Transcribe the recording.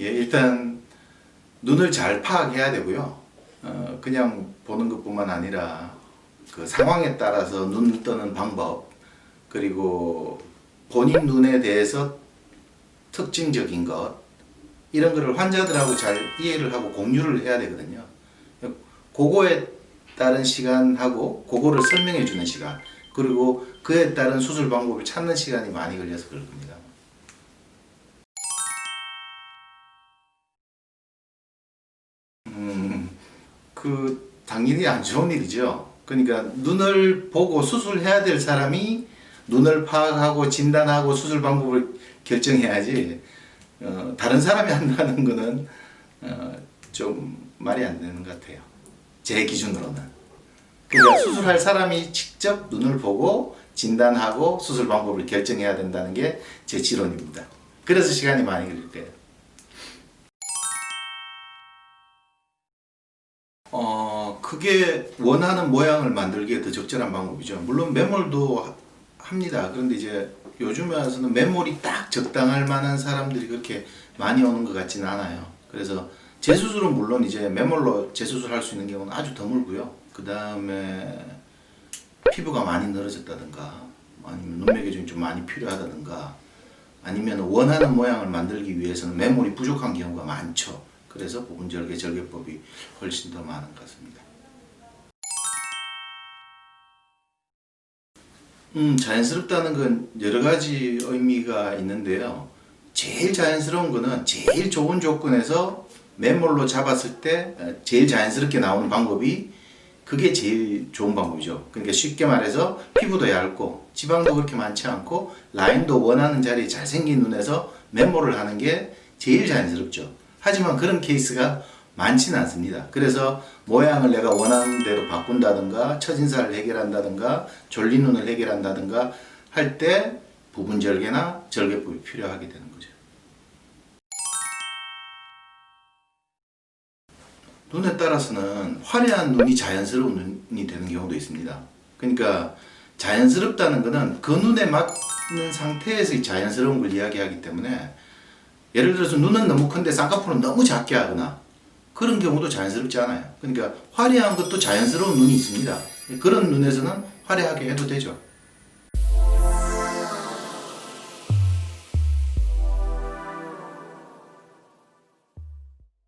예, 일단 눈을 잘 파악해야 되고요. 어, 그냥 보는 것뿐만 아니라 그 상황에 따라서 눈을 뜨는 방법 그리고 본인 눈에 대해서 특징적인 것 이런 거를 환자들하고 잘 이해를 하고 공유를 해야 되거든요. 그거에 따른 시간하고 그거를 설명해 주는 시간 그리고 그에 따른 수술 방법을 찾는 시간이 많이 걸려서 그럴 겁니다. 그 당연히 안 좋은 일이죠. 그러니까 눈을 보고 수술해야 될 사람이 눈을 파악하고 진단하고 수술 방법을 결정해야지 어, 다른 사람이 한다는 거는 어, 좀 말이 안 되는 것 같아요. 제 기준으로는. 그러니까 수술할 사람이 직접 눈을 보고 진단하고 수술 방법을 결정해야 된다는 게 제 지론입니다. 그래서 시간이 많이 걸릴 거예요. 그게 원하는 모양을 만들기에 더 적절한 방법이죠. 물론 매몰도 하- 합니다. 그런데 이제 요즘 와서는 매몰이 딱 적당할 만한 사람들이 그렇게 많이 오는 것 같지는 않아요. 그래서 재수술은 물론 이제 매몰로 재수술할 수 있는 경우는 아주 드물고요. 그 다음에 피부가 많이 늘어졌다든가 아니면 눈매 교정이 좀 많이 필요하다든가 아니면 원하는 모양을 만들기 위해서는 매몰이 부족한 경우가 많죠. 그래서 부분절개 절개법이 훨씬 더 많은 것 같습니다. 음, 자연스럽다는 건 여러 가지 의미가 있는데요. 제일 자연스러운 거는 제일 좋은 조건에서 맨몰로 잡았을 때 어, 제일 자연스럽게 나오는 방법이 그게 제일 좋은 방법이죠. 그러니까 쉽게 말해서 피부도 얇고 지방도 그렇게 많지 않고 라인도 원하는 자리에 잘생긴 눈에서 맨몰을 하는 게 제일 자연스럽죠. 하지만 그런 케이스가 많지는 않습니다. 그래서 모양을 내가 원하는 대로 바꾼다든가 첫인사를 해결한다든가 졸린 눈을 해결한다든가 할 때 부분 절개나 절개법이 필요하게 되는 거죠. 눈에 따라서는 화려한 눈이 자연스러운 눈이 되는 경우도 있습니다. 그러니까 자연스럽다는 것은 그 눈에 맞는 상태에서의 자연스러운 걸 이야기하기 때문에 예를 들어서 눈은 너무 큰데 쌍꺼풀은 너무 작게 하거나 그런 경우도 자연스럽지 않아요. 그러니까 화려한 것도 자연스러운 눈이 있습니다. 그런 눈에서는 화려하게 해도 되죠.